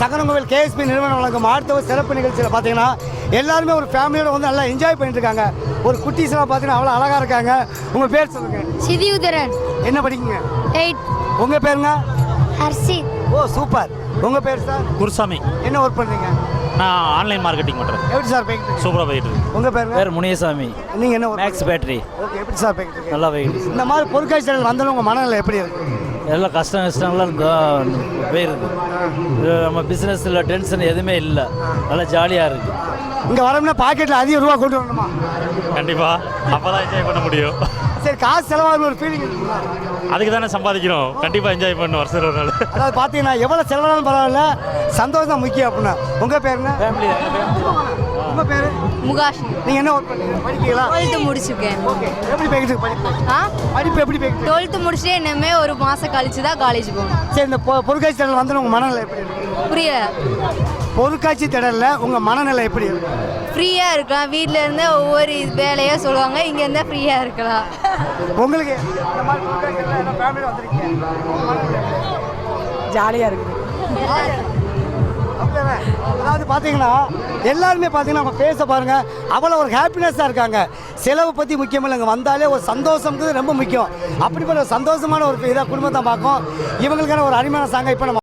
Sankarankovil KSP நிறுவனம் வழங்கும் ஆர்த்தவ சிறப்பு நிகழ்ச்சியில் பார்த்தீங்கன்னா எல்லாருமே ஒரு ஃபேமிலியோட வந்து நல்லா என்ஜாய் பண்ணிட்டு இருக்காங்க. ஒரு குட்டீஸ்லாம் பார்த்தீங்கன்னா அவ்வளோ அழகாக இருக்காங்க. உங்கள் பேர் சொல்லுங்கள் சிதியுதரன். என்ன படிக்கீங்க? எயிட் உங்கள் பேருங்க? ஹர்ஷித். ஓ சூப்பர் உங்கள் பேர் சார் குருசாமி. என்ன ஒர்க் பண்ணுறீங்க நான் ஆன்லைன் மார்க்கெட்டிங் பண்ணுறேன் எப்படி சார் போய்கிட்டு சூப்பராக போயிட்டு இருக்கு. உங்கள் பேருங்க? பேர் முனியசாமி. நீங்கள் என்ன மேக்ஸ் பேட்டரி ஓகே எப்படி சார் இருக்கு? நல்லா போயிடுது இந்த மாதிரி பொருட்காட்சிகள் வந்தாலும் உங்கள் மனநிலை எப்படி இருக்கு? எல்லாம் கஷ்டம் கஷ்டம்லாம் இது நம்ம பிஸ்னஸில் டென்ஷன் எதுவுமே இல்லை. நல்லா ஜாலியாக இருக்குது இங்கே வரோம்னா பாக்கெட்டில் அதிக ரூபா கொண்டு வரணுமா? கண்டிப்பாக அப்போ தான் என்ஜாய் பண்ண முடியும். சரி காசு செலவாகும் ஒரு ஃபீலிங் அதுக்கு தானே சம்பாதிக்கிறோம் கண்டிப்பாக என்ஜாய் பண்ணணும் வருஷம் ஒரு நாள். அதாவது பார்த்தீங்கன்னா எவ்வளோ செலவானாலும் பரவாயில்ல சந்தோஷம் தான் முக்கியம் அப்படின்னா. உங்கள் பேருங்க ஃபேமிலி உங்கள் பேர்? முகாஷ். நீங்கள் என்ன ஒர்க் பண்ணுறீங்க படிக்கிறீங்களா? டுவெல்த்து முடிச்சிருக்கேன். ஓகே எப்படி இருக்கு படிப்பு? ஆ? படிப்பு எப்படி இருக்கு? டுவெல்த்து முடிச்சுட்டு இனிமே ஒரு மாதம் கழிச்சு தான் காலேஜ் போகணும் சரி இந்த பொ- பொருட்காட்சி வந்து உங்கள் மனநிலை எப்படி இருக்கு? புரியல. பொருட்காட்சி திடலில் உங்கள் மனநிலை எப்படி இருக்கு? ஃப்ரீயாக இருக்கலாம். வீட்டில் இருந்து ஒவ்வொரு வேலையாக சொல்லுவாங்க. இங்கே இருந்தால் ஃப்ரீயாக இருக்கலாம். உங்களுக்கு இந்த மாதிரி பொருட்காட்சியில் என்ன ஃபேமிலி வந்திருக்கீங்க? உங்க மனநிலை எப்படி இருக்கு? ஜாலியாக இருக்குது அப்படிதானே? அதாவது பார்த்தீங்கன்னா எல்லாருமே பார்த்தீங்கன்னா அவங்க பேச பாருங்கள் அவ்வளோ ஒரு ஹாப்பினஸ்ஸாக இருக்காங்க. செலவை பற்றி முக்கியம் இல்லைங்க. வந்தாலே ஒரு சந்தோஷம்ங்கிறது ரொம்ப முக்கியம். அப்படிப்பட்ட ஒரு சந்தோஷமான ஒரு இதாக குடும்பத்தை பார்க்கும். இவங்களுக்கான ஒரு அருமையான சாங்க இப்போ நம்ம